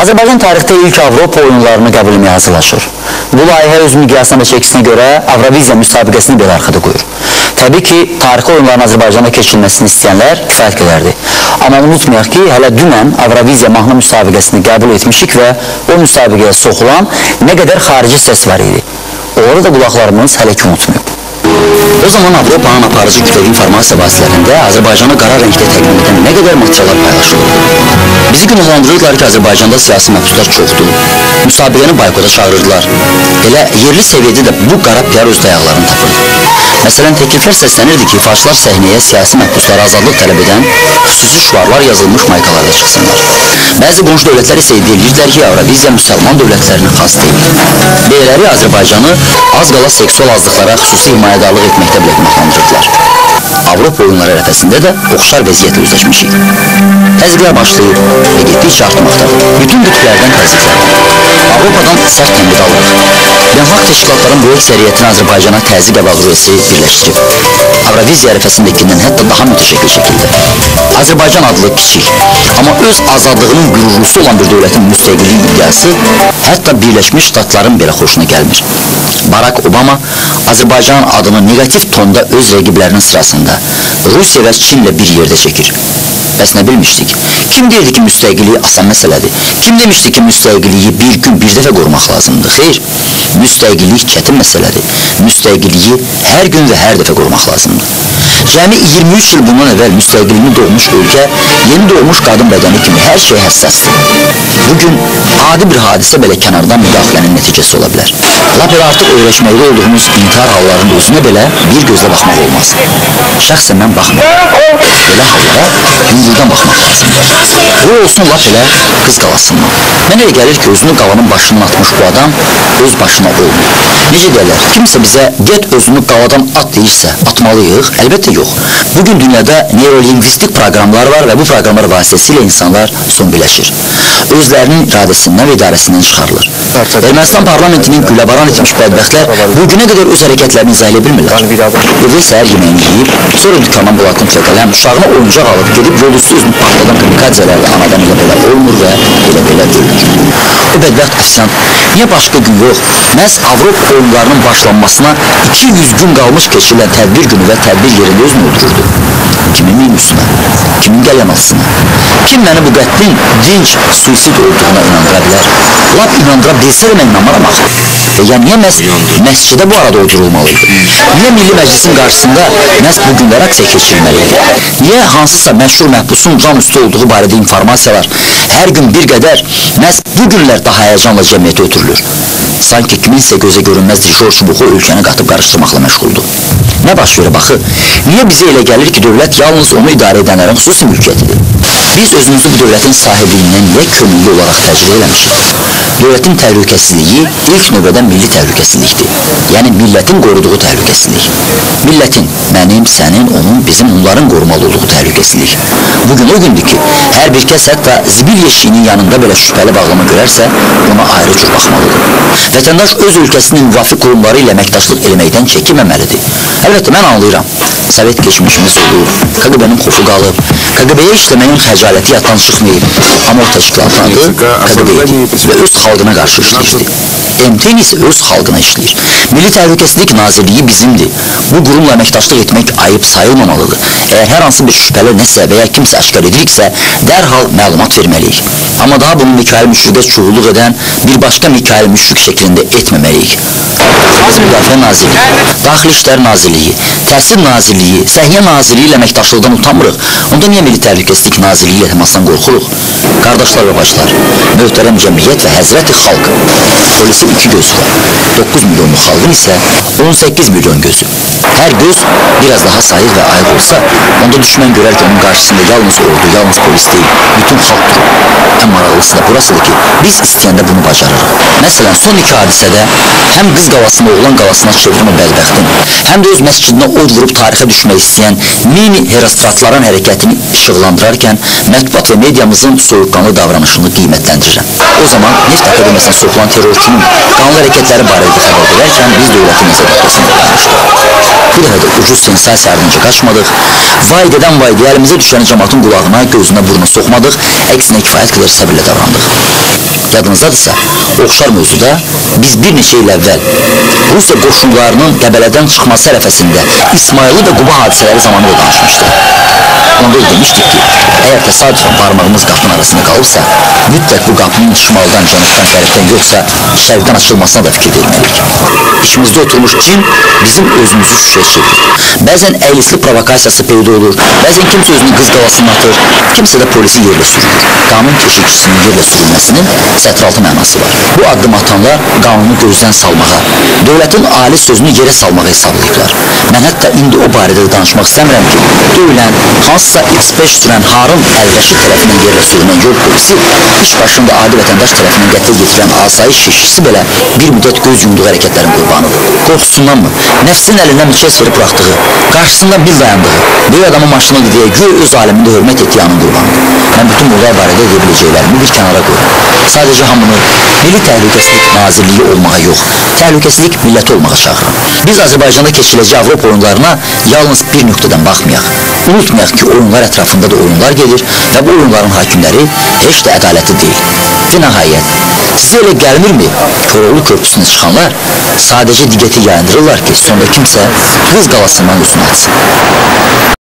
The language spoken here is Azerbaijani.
Azərbaycan tarixdə ilk Avropa oyunlarını qəbul etməyə hazırlaşır. Bu layihə öz miqyasına və çəkisinə görə Avroviziya müsabiqəsini belə arxada qoyur. Təbii ki, tarixi oyunların Azərbaycanda keçirilməsini istəyənlər kifayət qədərdir. Amma unutmayaq ki, hələ dünən Avroviziya mahnı müsabiqəsini qəbul etmişik və o müsabiqəyə soxulan nə qədər xarici səs var idi. Onları da qulaqlarımız hələ ki unutmayıb. O zaman Avropanın aparıcı kütləvi informasiya vasitələrində Azərbaycanı qara rəngdə təqdim edən nə qədər materiallar paylaşılır. Bizi günahlandırırdılar ki, Azərbaycanda siyasi məhbuslar çoxdur. Müsabiqəni boykota çağırırdılar. Elə yerli səviyyədə də bu qara PR öz dayaqlarını tapırdı. Məsələn, təkliflər səslənirdi ki, faşlar səhnəyə siyasi məhbuslara azadlıq tələb edən xüsusi şüarlar yazılmış maykalarda çıxsınlar. Bəzi qonşu dövlətlər isə iddia edirdilər ki, Avroviziya müsəlman dövlətlərinə xas deyil. Belələri Azərbaycanı az qala seksual azlıqlara xüsusi himayədarlıq etməkdə belə günahlandırırdılar. Avropa oyunları ərəfəsində də oxşar vəziyyətlə üzləşmişik. Təzyiqlər başlayır və getdikcə artmaqdadır. Bütün qütblərdən təzyiqlər. Avropadan sərt tənqid alırıq. Beynəlxalq təşkilatların bu əksəriyyətini Azərbaycana təzyiq əvazuriyesi birləşdirib. Avroviziya ərəfəsindəkindən hətta daha mütəşəkkil şəkildə. Azərbaycan adlı kiçik, amma öz azadlığının qürurlusu olan bir dövlətin müstəqillik iddiası hətta Birləşmiş Ştatların belə xoşuna gəlmir. Barack Obama Azərbaycan adını negativ tonda öz rəqiblərinin sırasında Rusiya və Çinlə bir yerdə çəkir. Bəs nə bilmişdik? Kim deyirdi ki, müstəqillik asan məsələdir? Kim demişdi ki, müstəqilliyi bir gün bir dəfə qorumaq lazımdır? Xeyr, müstəqillik çətin məsələdir. Müstəqilliyi hər gün və hər dəfə qorumaq lazımdır. Yani 23 yıl bundan evvel müstegilini doğmuş ülke, yeni doğmuş kadın bedeni kimi her şey hassas. Bugün adi bir hadise bile kenardan müdahalenin neticesi olabilir. Elə artıq öyrəşməkdə olduğumuz intihar hallarının özünə belə bir gözlə baxmaq olmaz. Şəxsən mən baxmıram. Belə hallara yüngüldən baxmaq lazımdır. Bu olsun lap elə qız qalasından. Mənə elə gəlir ki, özünü qalanın başından atmış bu adam öz başına olmur. Necə deyərlər, kimsə bizə get özünü qaladan at deyirsə, atmalıyıq? Əlbəttə yox. Bugün dünyada neurolingvistik proqramlar var və bu proqramlar vasitəsilə insanlar zombiləşir. Özlərinin iradəsindən və idarəsindən çıxarılır. Ermənistan parlamentinin gülləbaran etmiş bədbəxtlər bu günə qədər öz hərəkətlərini izah edə bilmirlər. Evdə səhər yeməyini yeyib, sonra dükandan bulatın çökələm, uşağına oyuncaq alıb gedib yol üstü özünü partladan kamikadzələrlə anadan elə belə olmur və elə belə ölür. O bədbəxt ofisant niyə başqa gün yox, məhz Avropa oyunlarının başlanmasına 200 gün qalmış keçirilən tədbir günü və tədbir yerində özünü öldürürdü. Kimin minusuna, kimin qəlyanalısına, kim məni bu qətlin dinc suisid olduğuna inandıra bilər? Lap inandıra bilsə də mən inanmaram axı. E, ya niyə məhz məscidə bu arada uydurulmalıydı? Niyə Milli Məclisin qarşısında məhz bu günlər aksiya keçirilməliydi? Niyə hansısa məşhur məhbusun can üstü olduğu barədə informasiyalar hər gün bir qədər məhz bu günlər daha həyəcanla cəmiyyətə ötürülür? Sanki kiminsə gözə görünməz dişor çubuğu ölkəni qatıb qarışdırmaqla məşğuldur. Nə baş verir baxı? Niyə bizə elə ki, dövlət yalnız onu idarə edənlərin xüsusi mülkiyyətidir? Biz özümüzü bu dövlətin sahibliyindən niyə könüllü olaraq təcrübə eləmişik? Dövlətin təhlükəsizliyi ilk növbədə milli təhlükəsizlikdir. Yəni millətin qoruduğu təhlükəsizlik. Millətin, mənim, sənin, onun, bizim, onların qorumalı olduğu təhlükəsizlik. Bugün o gündür ki, hər bir kəs hətta zibil yeşiyinin yanında belə şübhəli bağlama görərsə, ona ayrı cür baxmalıdır. Vətəndaş öz ölkəsinin müvafiq qurumları ilə əməkdaşlıq eləməkdən çəkinməməlidir. Əlbəttə, mən anlayıram. Sovet keçmişimiz olub, KGB-nin xofu qalıb, KGB-yə işləməyin xəcaləti yaddan çıxmayıb, amma o təşkilatın adı KGB idi və öz xalqına qarşı işləyirdi. MTN isə öz xalqına işləyir. Milli Təhlükəsizlik Nazirliyi bizimdir. Bu qurumla əməkdaşlıq etmək ayıb sayılmamalıdır. Əgər hər hansı bir şübhəli nəsə və ya kimsə aşkar ediriksə, dərhal məlumat verməliyik. Amma daha bunu Mikail Müşfiqə çuğulluq edən bir başqa Mikail Müşfiq şəklində etməməliyik. Müdafiə Nazirliyi, Daxili İşlər Nazirliyi, Təhsil Nazirliyi, Səhiyyə Nazirliyi ilə əməkdaşlıqdan utanmırıq. Onda niyə Milli Təhlükəsizlik Nazirliyi ilə təmasdan qorxuruq? Qardaşlar və bacılar, möhtərəm cəmiyyət və həzrəti xalq. Polisin iki gözü var. 9 milyonluk halkın ise 18 milyon gözü. Her göz biraz daha sahip ve ayık olsa onda düşman görerken onun karşısında yalnız ordu, yalnız polis değil, bütün halk durur. En maraqlısı da burasıdır ki biz isteyende bunu bacarırıq. Mesela son iki hadisede hem kız gavasını oğlan gavasına çevirme bədbəxtin, hem de öz məscidinə od vurup tarixe düşmək isteyen mini herastratların hareketini ışıqlandırarken mətbuat ve medyamızın soğukkanlı davranışını qiymetlendirirəm. O zaman Neft Akademisi'ne sokulan terörçünün qanlı hərəkətləri barədə xəbər verərkən biz dövlətin nəzər nöqtəsində qalmışdıq. Bu dəfə də ucuz sensasiya ardınca qaçmadıq. Vay dedən vay deyə əlimizə düşəni cəmatın qulağına, gözünə, burnuna soxmadıq. Əksinə kifayət qədər səbirlə davrandıq. yadınızdadırsa, oxşar mövzuda biz bir neçə il əvvəl Rusiya qoşunlarının Qəbələdən çıxması ərəfəsində İsmaili və Quba hadisələri zamanı da danışmışdıq. Onda da demişdik ki, əgər təsadüfən barmağımız qapının arasında qalıbsa, mütləq bu qapının şimaldan, cənubdan, qərbdən yoxsa şərqdən açılmasına da fikir verməliyik. İçimizdə oturmuş cin bizim özümüzü şüşəyə çevirir. Bəzən əylisli provokasiyası peyda olur, bəzən kimsə özünü qız qalasına atır, kimsə də polisi yerlə sürülür. Qanun keşikçisinin yerlə sürülməsinin sətraltı mənası var. Bu addım atanlar qanunu gözdən salmağa, dövlətin ali sözünü yerə salmağa hesablayıblar. Mən hətta indi o barədə də danışmaq istəmirəm ki, dövlən hansısa X5 sürən Harun Əl-Rəşid tərəfindən yerlə sürülən yol polisi iş başında adi vətəndaş tərəfindən qətlə yetirən asayiş keşikçisi belə bir müddət göz yumduğu hərəkətlərin qurbanıdır. Qorxusundanmı? Nəfsinin əlindən miçəs verib buraxdığı, qarşısında bil dayandığı, böyük adamın maşını gidiyə güya öz aləmində hörmət etdiyi anın qurbanıdır. Mən bütün bunlar barədə edə biləcəklərimi bir kənara qoyuram. Sadəcə hamını Milli Təhlükəsizlik Nazirliyi olmağa yox, təhlükəsizlik milləti olmağa çağırıram. Biz Azərbaycanda keçiriləcək Avropa oyunlarına yalnız bir nöqtədən baxmayaq. Unutmayaq ki, oyunlar ətrafında da oyunlar gedir və bu oyunların hakimləri heç də ədalətli deyil. Və nəhayət, sizə elə gəlmirmi, Koroğlu körpüsünə çıxanlar sadəcə diqqəti yayındırırlar ki, sonra kimsə qız qalasından üzünü atsın.